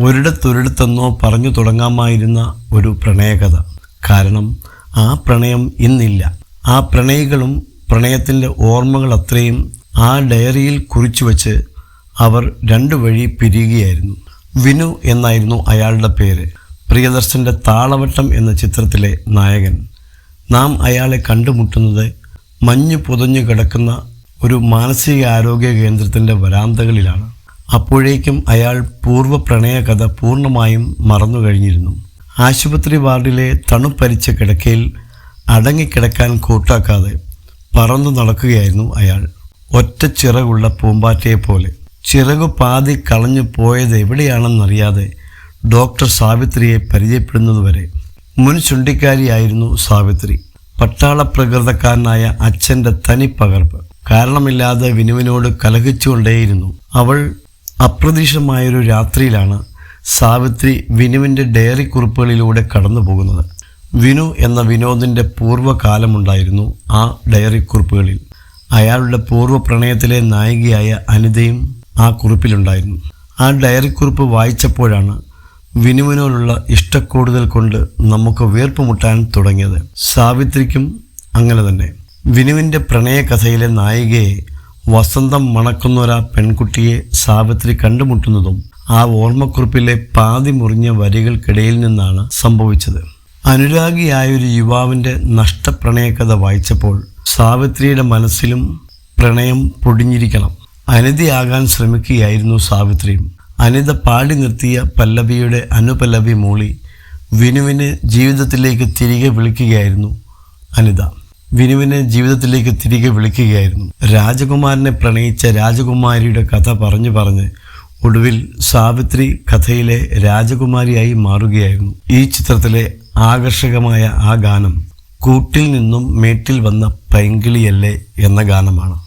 ഒരിടത്തൊരിടത്തെന്നോ പറഞ്ഞു തുടങ്ങാമായിരുന്ന ഒരു പ്രണയകഥ. കാരണം ആ പ്രണയം ഇന്നില്ല. ആ പ്രണയികളും പ്രണയത്തിന്റെ ഓർമ്മകൾ അത്രയും ആ ഡയറിയിൽ കുറിച്ചു വച്ച് അവർ രണ്ടു വഴി പിരിയുകയായിരുന്നു. വിനു എന്നായിരുന്നു അയാളുടെ പേര്. പ്രിയദർശന്റെ താളവട്ടം എന്ന ചിത്രത്തിലെ നായകൻ. നാം അയാളെ കണ്ടുമുട്ടുന്നത് മഞ്ഞു പുതഞ്ഞു കിടക്കുന്ന ഒരു മാനസികാരോഗ്യ കേന്ദ്രത്തിന്റെ വരാന്തകളിലാണ്. അപ്പോഴേക്കും അയാൾ പൂർവ പ്രണയകഥ പൂർണമായും മറന്നു കഴിഞ്ഞിരുന്നു ആശുപത്രി വാർഡിലെ തണുപ്പരിച്ച കിടക്കയിൽ അടങ്ങിക്കിടക്കാൻ കൂട്ടാക്കാതെ പറന്നു നടക്കുകയായിരുന്നു അയാൾ. ഒറ്റ ചിറകുള്ള പൂമ്പാറ്റയെ പോലെ. ചിറകു പാതി കളഞ്ഞു പോയത് എവിടെയാണെന്നറിയാതെ ഡോക്ടർ സാവിത്രിയെ പരിചയപ്പെടുന്നതുവരെ. മുൻ ചുണ്ടിക്കാരിയായിരുന്നു സാവിത്രി. പട്ടാള പ്രകൃതക്കാരനായ അച്ഛന്റെ തനിപ്പകർപ്പ്. കാരണമില്ലാതെ വിനുവിനോട് കലഹിച്ചുകൊണ്ടേയിരുന്നു. അവൾ അപ്രതീക്ഷിതമായൊരു രാത്രിയിലാണ് സാവിത്രി വിനുവിന്റെ ഡയറി കുറിപ്പുകളിലൂടെ കടന്നു പോകുന്നത്. വിനു എന്ന വിനോദിന്റെ പൂർവകാലമുണ്ടായിരുന്നു ആ ഡയറി കുറിപ്പുകളിൽ. അയാളുടെ പൂർവ പ്രണയത്തിലെ നായികയായ അനിതയും ആ കുറിപ്പിലുണ്ടായിരുന്നു. ആ ഡയറി കുറിപ്പ് വായിച്ചപ്പോഴാണ് വിനുവിനോടുള്ള ഇഷ്ടക്കൂടുതൽ കൊണ്ട് നമുക്ക് വീർപ്പുമുട്ടാൻ തുടങ്ങിയത്. സാവിത്രിക്കും അങ്ങനെ തന്നെ. വിനുവിന്റെ പ്രണയകഥയിലെ നായികയെ വസന്തം മണക്കുന്നൊരാ പെൺകുട്ടിയെ സാവിത്രി കണ്ടുമുട്ടുന്നതും ആ ഓർമ്മക്കുറിപ്പിലെ പാതി മുറിഞ്ഞ വരികൾക്കിടയിൽ നിന്നാണ് സംഭവിച്ചത്. അനുരാഗിയായൊരു യുവാവിന്റെ നഷ്ടപ്രണയകഥ വായിച്ചപ്പോൾ സാവിത്രിയുടെ മനസ്സിലും പ്രണയം പൊടിഞ്ഞിരിക്കണം. അനിതയാകാൻ ശ്രമിക്കുകയായിരുന്നു സാവിത്രിയും അനിത പാടി നിർത്തിയ പല്ലവിയുടെ അനുപല്ലവി മൂളി വിനുവിനെ ജീവിതത്തിലേക്ക് തിരികെ വിളിക്കുകയായിരുന്നു അനിത. വിനുവിനെ ജീവിതത്തിലേക്ക് തിരികെ വിളിക്കുകയായിരുന്നു. രാജകുമാരനെ പ്രണയിച്ച രാജകുമാരിയുടെ കഥ പറഞ്ഞു പറഞ്ഞ് ഒടുവിൽ സാവിത്രി കഥയിലെ രാജകുമാരിയായി മാറുകയായിരുന്നു. ഈ ചിത്രത്തിലെ ആകർഷകമായ ആ ഗാനം കൂട്ടിൽ നിന്നും മേട്ടിൽ വന്ന പൈങ്കിളിയല്ലേ എന്ന ഗാനമാണ്.